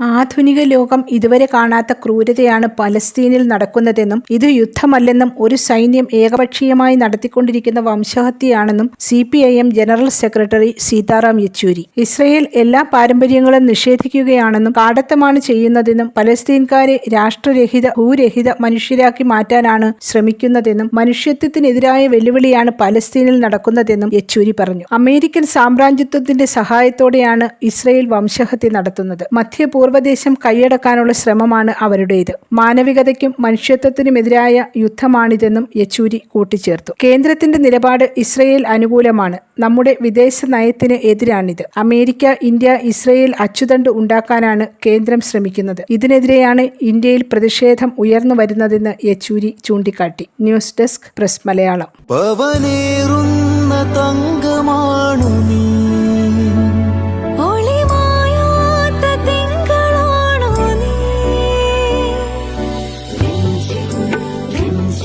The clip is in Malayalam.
ആധുനിക ലോകം ഇതുവരെ കാണാത്ത ക്രൂരതയാണ് പലസ്തീനിൽ നടക്കുന്നതെന്നും ഇത് യുദ്ധമല്ലെന്നും ഒരു സൈന്യം ഏകപക്ഷീയമായി നടത്തിക്കൊണ്ടിരിക്കുന്ന വംശഹത്യയാണെന്നും C P I M general secretary Sitaram Yechury. Israel എല്ലാ പാരമ്പര്യങ്ങളും നിഷേധിക്കുകയാണെന്നും കാടത്തമാണ് ചെയ്യുന്നതെന്നും പലസ്തീൻകാരെ രാഷ്ട്രരഹിത ഭൂരഹിത മനുഷ്യരാക്കി മാറ്റാനാണ് ശ്രമിക്കുന്നതെന്നും മനുഷ്യത്വത്തിനെതിരായ വെല്ലുവിളിയാണ് പലസ്തീനിൽ നടക്കുന്നതെന്നും യെച്ചൂരി പറഞ്ഞു. അമേരിക്കൻ സാമ്രാജ്യത്വത്തിന്റെ സഹായത്തോടെയാണ് ഇസ്രയേൽ വംശഹത്യ നടത്തുന്നത്. മധ്യ പൂർവദേശം കൈയടക്കാനുള്ള ശ്രമമാണ് അവരുടേത്. മാനവികതയ്ക്കും മനുഷ്യത്വത്തിനുമെതിരായ യുദ്ധമാണിതെന്നും യെച്ചൂരി കൂട്ടിച്ചേർത്തു. കേന്ദ്രത്തിന്റെ നിലപാട് ഇസ്രയേൽ അനുകൂലമാണ്. നമ്മുടെ വിദേശ നയത്തിന് എതിരാണിത്. അമേരിക്ക ഇന്ത്യ ഇസ്രയേൽ അച്ചുതണ്ട് ഉണ്ടാക്കാനാണ് കേന്ദ്രം ശ്രമിക്കുന്നത്. ഇതിനെതിരെയാണ് ഇന്ത്യയിൽ പ്രതിഷേധം ഉയർന്നു വരുന്നതെന്ന് യെച്ചൂരി ചൂണ്ടിക്കാട്ടി. News desk press Malayalam.